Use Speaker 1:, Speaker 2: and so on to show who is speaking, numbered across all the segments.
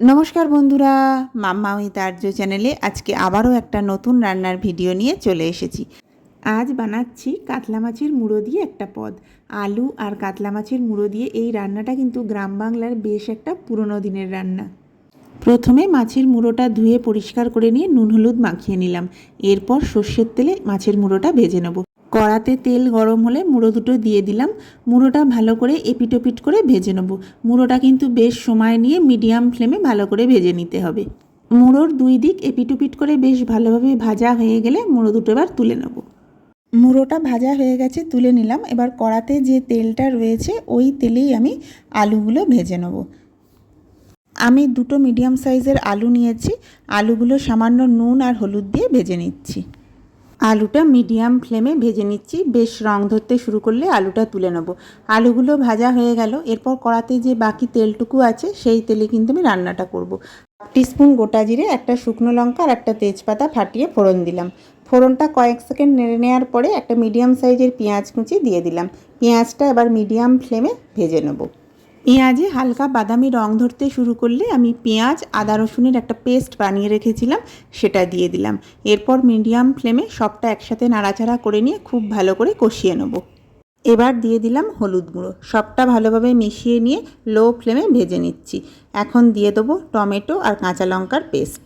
Speaker 1: নমস্কার বন্ধুরা মাম্মা উইথ আর্য চ্যানেলে আজকে আবারও একটা নতুন রান্নার ভিডিও নিয়ে চলে এসেছি। আজ বানাচ্ছি কাতলা মাছের মুড়ো দিয়ে একটা পদ। আলু আর কাতলা মাছের মুড়ো দিয়ে এই রান্নাটা কিন্তু গ্রাম বাংলার বেশ একটা পুরনো দিনের রান্না। প্রথমে মাছের মুড়োটা ধুয়ে পরিষ্কার করে নিয়ে নুন হলুদ মাখিয়ে নিলাম। এরপর সর্ষের তেলে মাছের মুড়োটা ভেজে নেব। কড়াতে তেল গরম হলে মুড়ো দুটো দিয়ে দিলাম। মুড়োটা ভালো করে এপিটোপিট করে ভেজে নেব। মুড়োটা কিন্তু বেশ সময় নিয়ে মিডিয়াম ফ্লেমে ভালো করে ভেজে নিতে হবে। মুড়োর দুই দিক এপিটোপিট করে বেশ ভালোভাবে ভাজা হয়ে গেলে মুড়ো দুটো এবার তুলে নেব। মুড়োটা ভাজা হয়ে গেছে, তুলে নিলাম। এবার কড়াতে যে তেলটা রয়েছে, ওই তেলেই আমি আলুগুলো ভেজে নেব। আমি দুটো মিডিয়াম সাইজের আলু নিয়েছি। আলুগুলো সামান্য নুন আর হলুদ দিয়ে ভেজে নিচ্ছি। আলুটা মিডিয়াম ফ্লেমে ভেজে নিচ্ছি। বেশ রং ধরতে শুরু করলে আলুটা তুলে নেব। আলুগুলো ভাজা হয়ে গেল। এরপর কড়াতে যে বাকি তেলটুকু আছে, সেই তেলে কিন্তু আমি রান্নাটা করব। টিস্পুন গোটা জিরে, একটা শুকনো লঙ্কা আর একটা তেজপাতা ফাটিয়ে ফোড়ন দিলাম। ফোড়নটা কয়েক সেকেন্ড নেড়ে নেওয়ার পরে একটা মিডিয়াম সাইজের পেঁয়াজ কুচি দিয়ে দিলাম। পেঁয়াজটা এবার মিডিয়াম ফ্লেমে ভেজে নেব। পেঁয়াজে হালকা বাদামি রং ধরতে শুরু করলে আমি পেঁয়াজ, আদা রসুনের একটা পেস্ট বানিয়ে রেখেছিলাম, সেটা দিয়ে দিলাম। এরপর মিডিয়াম ফ্লেমে সবটা একসাথে নাড়াচাড়া করে নিয়ে খুব ভালো করে কষিয়ে নেব। এবার দিয়ে দিলাম হলুদ গুঁড়ো। সবটা ভালোভাবে মিশিয়ে নিয়ে লো ফ্লেমে ভেজে নিচ্ছি। এখন দিয়ে দেবো টমেটো আর কাঁচা লঙ্কার পেস্ট।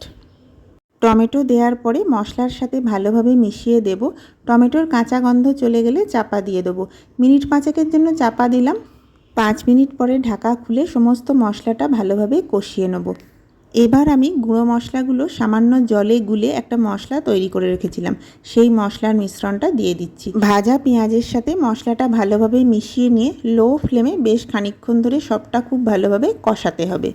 Speaker 1: টমেটো দেওয়ার পরে মশলার সাথে ভালোভাবে মিশিয়ে দেব। টমেটোর কাঁচা গন্ধ চলে গেলে চাপা দিয়ে দেবো। মিনিট পাঁচেকের জন্য চাপা দিলাম। পাঁচ মিনিট পরে ঢাকা খুলে সমস্ত মশলাটা ভালোভাবে কষিয়ে নেব। এবার আমি গুঁড়ো মশলাগুলো সামান্য জলে গুলে একটা মশলা তৈরি করে রেখেছিলাম। সেই মশলার মিশ্রণটা দিয়ে দিচ্ছি। ভাজা পেঁয়াজের সাথে মশলাটা ভালোভাবে মিশিয়ে নিয়ে লো ফ্লেমে বেশ খানিকক্ষণ ধরে সবটা খুব ভালোভাবে কষাতে হবে।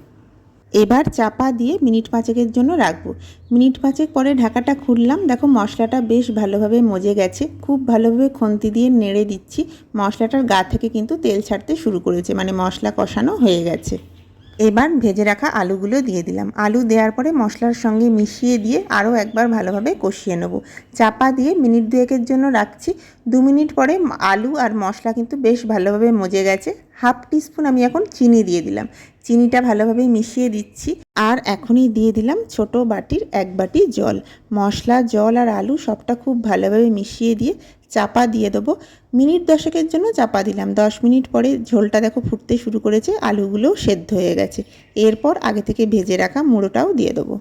Speaker 1: এবার চাপা দিয়ে মিনিট পাঁচেকের জন্য রাখব। মিনিট পাঁচেক পরে ঢাকাটা খুললাম। দেখো মশলাটা বেশ ভালোভাবে মজে গেছে। খুব ভালোভাবে খন্তি দিয়ে নেড়ে দিচ্ছি। মশলাটার গা থেকে কিন্তু তেল ছাড়তে শুরু করেছে মানে মশলা কষানো হয়ে গেছে। এবার ভেজে রাখা আলুগুলো দিয়ে দিলাম। আলু দেওয়ার পরে মশলার সঙ্গে মিশিয়ে দিয়ে আরও একবার ভালোভাবে কষিয়ে নেব। চাপা দিয়ে মিনিট দুয়েকের জন্য রাখছি। দু মিনিট পরে আলু আর মশলা কিন্তু বেশ ভালোভাবে মজে গেছে। হাফ টিস্পুন আমি এখন চিনি দিয়ে দিলাম। চিনিটা ভালোভাবে মিশিয়ে দিচ্ছি। আর এখনই দিয়ে দিলাম ছোট বাটির এক বাটি জল। মশলা, জল আর আলু সবটা খুব ভালোভাবে মিশিয়ে দিয়ে চাপা দিয়ে দেবো। মিনিট দশেকের জন্য চাপা দিলাম। দশ মিনিট পরে ঝোলটা দেখো ফুটতে শুরু করেছে, আলুগুলোও সেদ্ধ হয়ে গেছে। এরপর আগে থেকে ভেজে রাখা মুড়োটাও দিয়ে দেবো।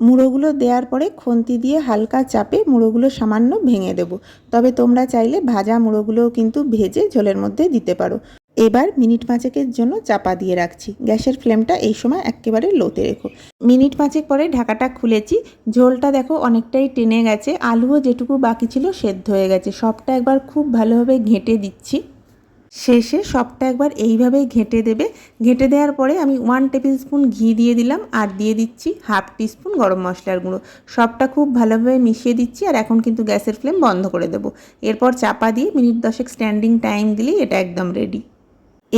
Speaker 1: মুড়োগুলো দেওয়ার পরে খন্তি দিয়ে হালকা চাপে মুড়োগুলো সামান্য ভেঙে দেব। তবে তোমরা চাইলে ভাজা মুড়োগুলোও কিন্তু ভেজে ঝোলের মধ্যে দিতে পারো। এবার মিনিট পাঁচেকের জন্য চাপা দিয়ে রাখছি। গ্যাসের ফ্লেমটা এই সময় একেবারে লোতে রেখো। মিনিট পাঁচেক পরে ঢাকাটা খুলেছি। ঝোলটা দেখো অনেকটাই টেনে গেছে। আলুও যেটুকু বাকি ছিল সেদ্ধ হয়ে গেছে। সবটা একবার খুব ভালোভাবে ঘেঁটে দিচ্ছি। শেষে সবটা একবার এইভাবেই ঘেঁটে দেবে। ঘেঁটে দেওয়ার পরে আমি ওয়ান টেবিল স্পুন ঘি দিয়ে দিলাম আর দিয়ে দিচ্ছি হাফ টিস্পুন গরম মশলার গুঁড়ো। সবটা খুব ভালোভাবে মিশিয়ে দিচ্ছি আর এখন কিন্তু গ্যাসের ফ্লেম বন্ধ করে দেবো। এরপর চাপা দিয়ে মিনিট দশেক স্ট্যান্ডিং টাইম দিলেই এটা একদম রেডি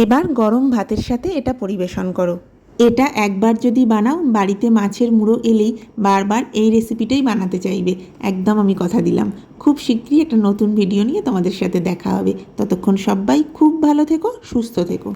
Speaker 1: এবার গরম ভাতের সাথে এটা পরিবেশন করো। এটা একবার যদি বানাও, বাড়িতে মাছের মুড়ো এলেই বারবার এই রেসিপিটাই বানাতে চাইবে। একদম আমি কথা দিলাম। খুব শীঘ্রই একটা নতুন ভিডিও নিয়ে তোমাদের সাথে দেখা হবে। ততক্ষণ সবাই খুব ভালো থেকো, সুস্থ থেকো।